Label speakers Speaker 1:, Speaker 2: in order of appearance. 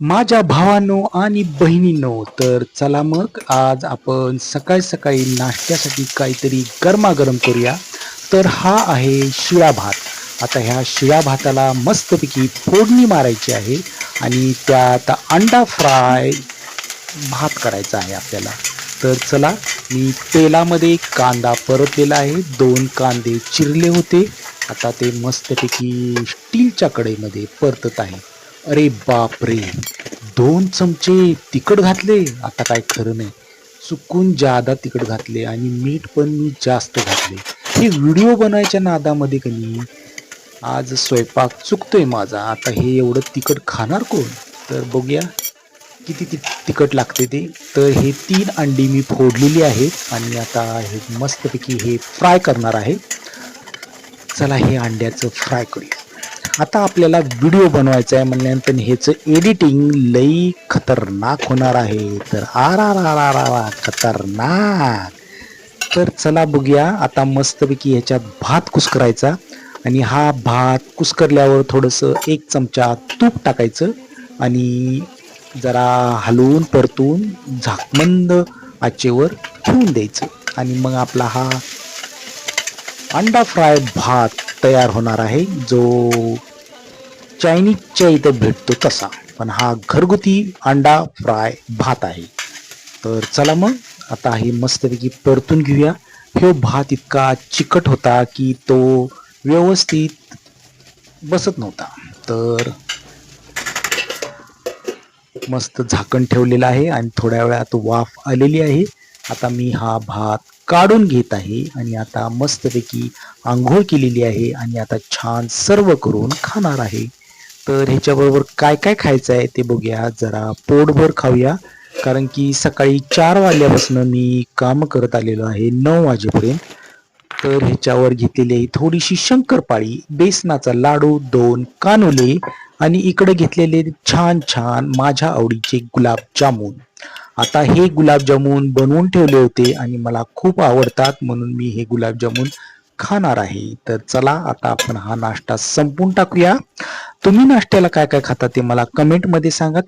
Speaker 1: माझ्या भावांनो आणि बहिणींनो तर चला मग आज आपण सकाळी सकाळी नाश्त्यासाठी काहीतरी गरमागरम करूया. तर हा आहे शिळा भात. आता ह्या शिळा भाताला मस्तपैकी फोडणी मारायची आहे आणि त्यात अंडा फ्राय भात करायचा आहे आपल्याला. तर चला मी तेलामध्ये कांदा परतलेला आहे. दोन कांदे चिरले होते. आता ते मस्तपैकी स्टीलच्या कढईमध्ये परतत आहे. अरे बापरे दोन चमचे तिखट घातले आता काय खरं नाही. चुकून जादा तिखट घातले आणि मीठ पण मी जास्त घातले. हे व्हिडिओ बनवायच्या नादामध्ये कनी आज स्वयंपाक चुकतोय माझा. आता हे एवढं तिखट खाणार कोण? तर बघूया किती ति तिखट लागते ते. तर हे तीन अंडी मी फोडलेली आहेत आणि आता हे मस्तपैकी हे फ्राय करणार आहे. चला हे अंड्याचं फ्राय करूया. आता आपल्याला व्हिडिओ बनवायचा आहे म्हणल्यानंतर ह्याचं एडिटिंग लई खतरनाक होणार आहे. तर आरा रा आर आर आर खतरनाक. तर चला बघूया आता मस्तपैकी ह्याच्यात भात कुस्करायचा. आणि हा भात कुस्करल्यावर थोडंसं एक चमचा तूप टाकायचं. आणि जरा हलवून परतून झाकमंद आचेवर ठेवून द्यायचं. आणि मग आपला हा अंडा फ्राय भात तयार होणार आहे जो चायनीजच्या इथं भेटतो तसा. पण हा घरगुती अंडा फ्राय भात आहे. तर चला मग आता हे मस्तपैकी परतून घेऊया. हे भात इतका चिकट होता की तो व्यवस्थित बसत नव्हता. तर मस्त झाकण ठेवलेलं आहे आणि थोड्या वेळात वाफ आलेली आहे. आता मी हा भात काढून घेत आहे आणि आता मस्तपैकी आंघोळ केलेली आहे आणि आता छान सर्व करून खाणार आहे. तर ह्याच्याबरोबर काय काय खायचं आहे ते बघूया. जरा पोटभर खाऊया. कारण की सकाळी चार वाजल्यापासून मी काम करत आलेलो आहे नऊ वाजेपर्यंत. तर ह्याच्यावर घेतलेली आहे थोडीशी शंकरपाळी बेसनाचा लाडू दोन कानुले आणि इकडे घेतलेले छान छान माझ्या आवडीचे गुलाबजामुन आता हे गुलाबजामुन बनवून ठेवले होते आणि मला खूप आवडतात म्हणून मी हे गुलाबजामुन खाणार आहे. तर चला आता आपण हा नाश्ता संपून टाकूया. तुम्ही नाश्त्याला काय काय खाता ते मला कमेंटमध्ये सांगा.